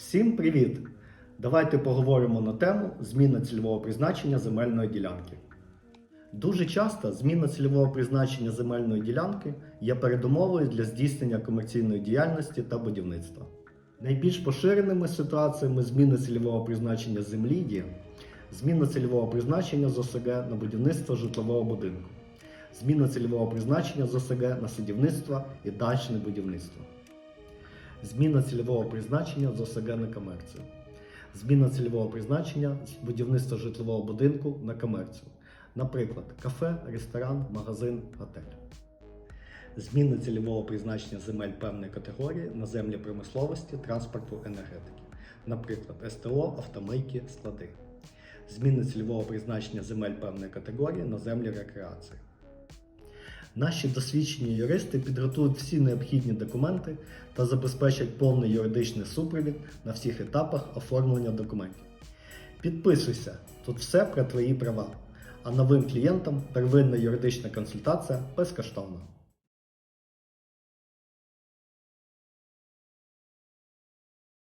Всім привіт! Давайте поговоримо на тему зміна цільового призначення земельної ділянки. Дуже часто зміна цільового призначення земельної ділянки є передумовою для здійснення комерційної діяльності та будівництва. Найбільш поширеними ситуаціями зміни цільового призначення землі є зміна цільового призначення з ОСГ на будівництво житлового будинку, зміна цільового призначення з ОСГ на садівництво і дачне будівництво. Зміна цільового призначення з ОСГ на комерцію. Зміна цільового призначення з будівництва житлового будинку на комерцію. Наприклад, кафе, ресторан, магазин, готель. Зміна цільового призначення земель певної категорії на землі промисловості, транспорту, енергетики. Наприклад, СТО, автомийки, склади. Зміна цільового призначення земель певної категорії на землі рекреації. Наші досвідчені юристи підготують всі необхідні документи та забезпечать повний юридичний супровід на всіх етапах оформлення документів. Підписуйся, тут все про твої права. А новим клієнтам первинна юридична консультація безкоштовна.